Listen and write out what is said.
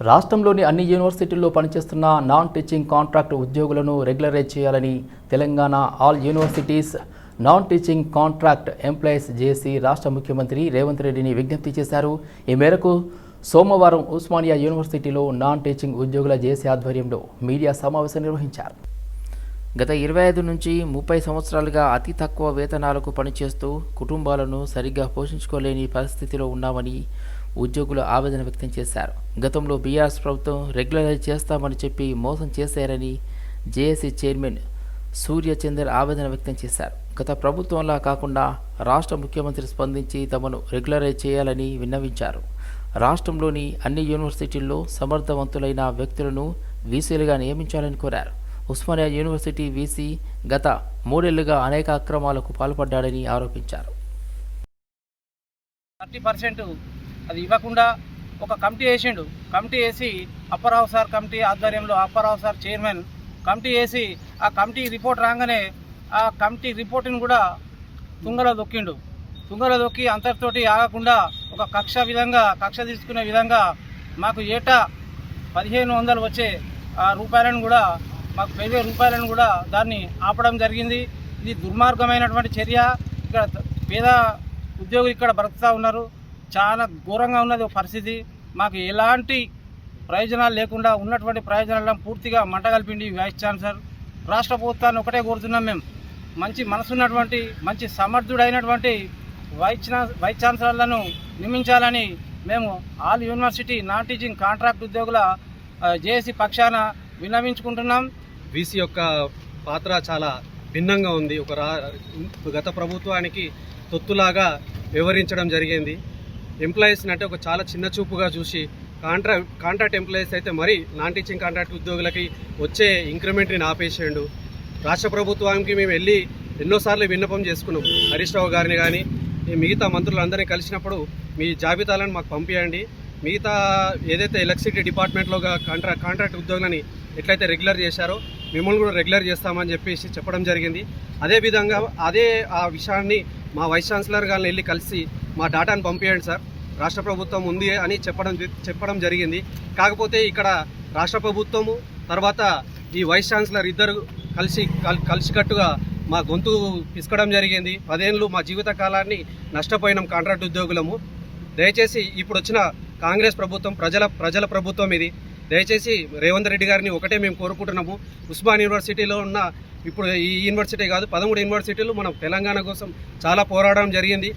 రాష్ట్రంలోని అన్ని యూనివర్సిటీల్లో పనిచేస్తున్న నాన్ టీచింగ్ కాంట్రాక్ట్ ఉద్యోగులను రెగ్యులరైజ్ చేయాలని Telangana all universities non teaching contract employees JC రాష్ట్ర ముఖ్యమంత్రి రేవంత్ రెడ్డిని విజ్ఞప్తి చేశారు. ఈ మేరకు సోమవారం ఉస్మానియా యూనివర్సిటీలో నాన్ టీచింగ్ ఉద్యోగుల జేసీ ఆధ్వర్యంలో మీడియా సమావేశం నిర్వహించారు. గత ఇరవై ఐదు నుంచి ముప్పై సంవత్సరాలుగా అతి తక్కువ వేతనాలకు పనిచేస్తూ కుటుంబాలను సరిగ్గా పోషించుకోలేని పరిస్థితిలో ఉన్నామని ఉద్యోగులు ఆవేదన వ్యక్తం చేశారు. గతంలో బీఆర్ఎస్ ప్రభుత్వం రెగ్యులరైజ్ చేస్తామని చెప్పి మోసం చేశారని జేఏసీ చైర్మన్ సూర్యచందర్ ఆవేదన వ్యక్తం చేశారు. గత ప్రభుత్వంలా కాకుండా రాష్ట్ర ముఖ్యమంత్రి స్పందించి తమను రెగ్యులరైజ్ చేయాలని విన్నవించారు. రాష్ట్రంలోని అన్ని యూనివర్సిటీల్లో సమర్థవంతులైన వ్యక్తులను వీసీలుగా నియమించాలని కోరారు. ఉస్మానియా యూనివర్సిటీ వీసీ గత మూడేళ్ళుగా అనేక అక్రమాలకు పాల్పడ్డాడని ఆరోపించారు. థర్టీ పర్సెంట్ అది ఇవ్వకుండా ఒక కమిటీ వేసిండు. కమిటీ వేసి అప్పారావు సార్ కమిటీ ఆధ్వర్యంలో అప్పారావు సార్ చైర్మన్ కమిటీ వేసి ఆ కమిటీ రిపోర్ట్ రాగానే ఆ కమిటీ రిపోర్ట్ని కూడా తుంగలో దొక్కిండు. తుంగలో దొక్కి అంతటితోటి ఆగకుండా ఒక కక్ష విధంగా కక్ష తీసుకునే విధంగా మాకు ఏటా పదిహేను వందలు వచ్చే ఆ రూపాయలను కూడా మాకు వెయ్యి రూపాయలను కూడా దాన్ని ఆపడం జరిగింది. ఇది దుర్మార్గమైనటువంటి చర్య. ఇక్కడ పేద ఉద్యోగులు ఇక్కడ బ్రతుకుతూ ఉన్నారు. చాలా ఘోరంగా ఉన్నది ఒక పరిస్థితి. మాకు ఎలాంటి ప్రయోజనాలు లేకుండా ఉన్నటువంటి ప్రయోజనాలను పూర్తిగా మంట కలిపిండి వైస్ ఛాన్సలర్. రాష్ట్ర ప్రభుత్వాన్ని ఒకటే కోరుతున్నాం మేము. మంచి మనసున్నటువంటి మంచి సమర్థుడైనటువంటి వైస్ ఛాన్స్ వైస్ ఛాన్సలర్లను నియమించాలని మేము all university non teaching contract ఉద్యోగుల జేఏసీ పక్షాన విన్నవించుకుంటున్నాం. వీసీ యొక్క పాత్ర చాలా భిన్నంగా ఉంది. ఒక రా గత ప్రభుత్వానికి తొత్తులాగా వివరించడం జరిగింది. ఎంప్లాయీస్ని అంటే ఒక చాలా చిన్న చూపుగా చూసి కాంట్రా కాంట్రాక్ట్ ఎంప్లాయీస్ అయితే మరి నాన్ టీచింగ్ కాంట్రాక్ట్ ఉద్యోగులకి వచ్చే ఇంక్రిమెంట్ని ఆపేసేయండు రాష్ట్ర ప్రభుత్వానికి మేము వెళ్ళి ఎన్నోసార్లు విన్నపం చేసుకున్నాం. హరీష్ రావు గారిని కానీ మిగతా మంత్రులందరినీ కలిసినప్పుడు మీ జాబితాలను మాకు పంపించండి మిగతా ఏదైతే ఎలక్ట్రిసిటీ డిపార్ట్మెంట్లో కాంట్రా కాంట్రాక్ట్ ఉద్యోగులని ఎట్లయితే రెగ్యులర్ చేశారో మిమ్మల్ని కూడా రెగ్యులర్ చేస్తామని చెప్పేసి చెప్పడం జరిగింది. అదేవిధంగా అదే ఆ విషయాన్ని మా వైస్ ఛాన్సలర్ గారిని వెళ్ళి కలిసి మా డాటాను పంపించండి సార్. రాష్ట్ర ప్రభుత్వం ఉంది అని చెప్పడం చెప్పడం జరిగింది. కాకపోతే ఇక్కడ రాష్ట్ర ప్రభుత్వము తర్వాత ఈ వైస్ ఛాన్సలర్ ఇద్దరు కలిసి కల్- కలిసికట్టుగా మా గొంతు పిసకడం జరిగింది. పదేళ్ళు మా జీవిత కాలాన్ని నష్టపోయినాం కాంట్రాక్ట్ ఉద్యోగులము. దయచేసి ఇప్పుడు వచ్చిన కాంగ్రెస్ ప్రభుత్వం ప్రజల ప్రజల ప్రభుత్వం ఇది. దయచేసి రేవంత్ రెడ్డి గారిని ఒకటే మేము కోరుకుంటున్నాము. ఉస్మాన్ యూనివర్సిటీలో ఉన్న ఇప్పుడు ఈ యూనివర్సిటీ కాదు పదమూడు యూనివర్సిటీలు మనం తెలంగాణ కోసం చాలా పోరాడడం జరిగింది.